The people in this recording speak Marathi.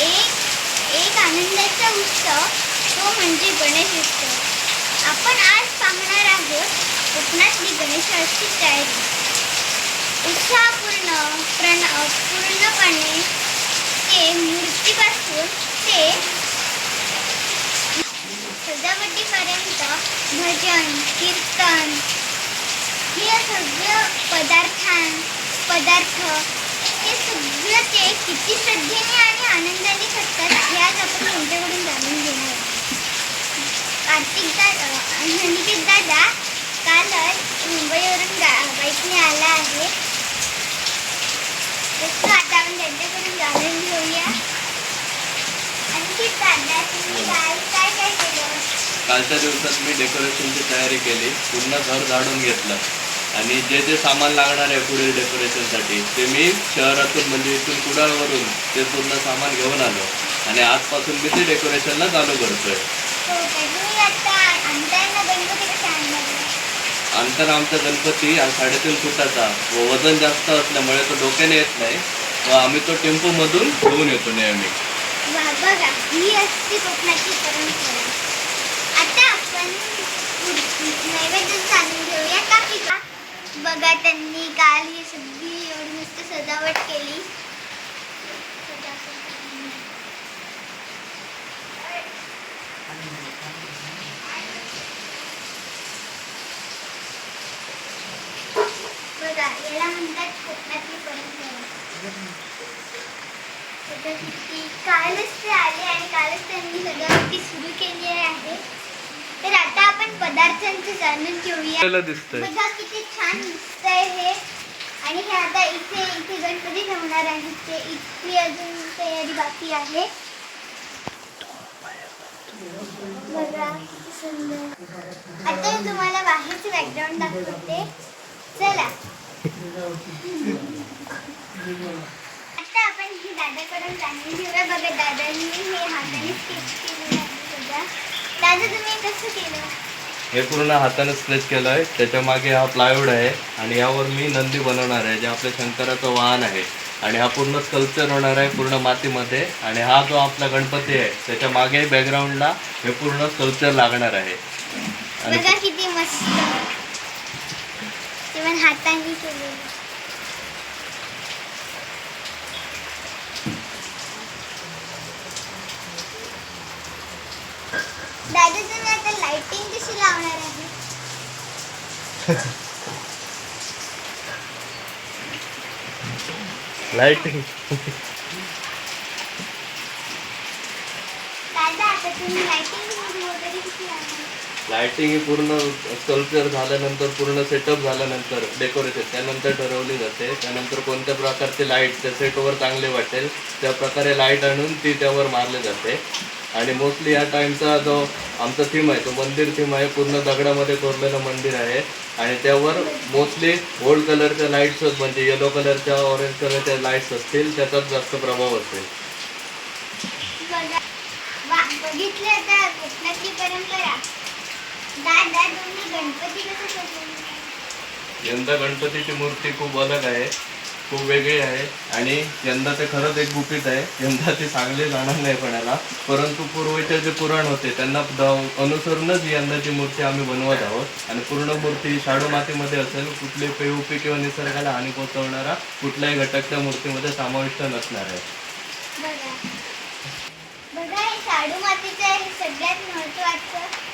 एक एक आनंदाचा उत्सव तो म्हणजे गणेश उत्सव आपण आज पाहणार आहोत कोकणातली गणेशाची तयारी. उत्साहपूर्ण प्रण पूर्णपणे ते मूर्तीपासून ते सजावटीपर्यंत भजन कीर्तन हे सगळं पदार्थां पदार्थ हे सगळं ते किती श्रद्धेने आणि आज आपण त्यांच्याकडून जाणून घेणार कार्तिक दादा निकेत दादा कालच मुंबईवरून गा बाईकने आला आहे तर आता आपण त्यांच्याकडून जाणून घेऊया आणखी दादा तुम्ही काय काय काय केलं कालच्या दिवसात मी डेकोरेशनची तयारी केली. पूर्ण घर झाडून घेतलं. आणि जे जे सामान लागणार आहे पुढील डेकोरेशनसाठी ते मी शहरातून म्हणजे इथून कुडाळवरून ते पूर्ण सामान घेऊन आलो. आणि आजपासून मी ते डेकोरेशनला चालू करतोय. हो अंतर आमचा गणपती हा साडेतीन फुटाचा. व वजन जास्त असल्यामुळे तो डोक्याने येत नाही. व आम्ही तो टेम्पोमधून घेऊन येतो नेहमी. आता आपण नैवेद्य चालून घेऊया. का बघा त्यांनी काल ही सगळी एवढी मस्त सजावट केली. बघा याला म्हणतात कोकणातली परंपरा. सगळं कालच ते आले आणि कालच त्यांनी सजावटी सुरू केली. आपण पदार्थांचं जाणून घेऊया. आपल्याला दिसतंय. बघा किती छान दिसतंय हे. आणि हे आता इथे इथे गणपती ठेवणार आहेत ते इतकी अजून तयारी बाकी आहे. बघा किती सुंदर. आता मी तुम्हाला बाहेरचे बॅकग्राऊंड दाखवते. चला. आता आपण हे दादाकडून जाणून घेऊया. बघा दादांनी हे हाताने स्केच केलेलं आहे बघा. दादा तुम्ही कसं केलं? हे पूर्ण हाताने स्केच केलं आहे त्याच्यामागे हा प्लायवूड आहे आणि यावर मी नंदी बनवणार आहे जे आपल्या शंकराचं वाहन आहे. आणि हा पूर्ण स्कल्पचर होणार आहे पूर्ण मातीमध्ये. आणि हा जो आपला गणपती आहे त्याच्यामागे बॅकग्राऊंडला हे पूर्ण स्कल्पचर लागणार आहे. आणि बघा किती मस्त. केलेलं. दादा तुम्ही आता लाइटिंग कशी लावणार आहे लाईटिंग दादा आता तुम्ही लाइटिंग वगैरे कशी लावणार? लाईटिंग ही पूर्ण स्कल्पचर झाल्यानंतर पूर्ण सेटअप झाल्यानंतर डेकोरेशन त्यानंतर ठरवली जाते. त्यानंतर कोणत्या प्रकारचे लाइट त्या सेटवर चांगले वाटेल त्या प्रकारे लाइट आणून ती त्यावर मारली जाते. आणि मोस्टली या टाईमचा जो आमचा थीम आहे तो मंदिर थीम आहे पूर्ण दगडामध्ये कोरलेलं मंदिर आहे. आणि त्यावर मोस्टली गोल्ड कलरच्या लाईट्स म्हणजे येलो कलरच्या ऑरेंज कलरच्या लाईट्स असतील त्याचाच जास्त प्रभाव असेल. बघितलं तर परंपरा यंदा गणपतीची मूर्ती खूप अलग आहे खूप वेगळी आहे आणि यंदा ते खरंच एक गुपित आहे. यंदा ते सांगले जाणार नाही कोणाला परंतु पूर्वीचे जे पुराण होते त्यांना अनुसरूनच यंदाची मूर्ती आम्ही बनवत आहोत. आणि पूर्ण मूर्ती शाडू मातीमध्ये असेल कुठली पेऊपी किंवा निसर्गाला हानी पोहोचवणारा कुठलाही घटक त्या मूर्तीमध्ये समाविष्ट नसणार आहे. बघा. हे शाडू मातीचं सगळ्यात महत्वाचं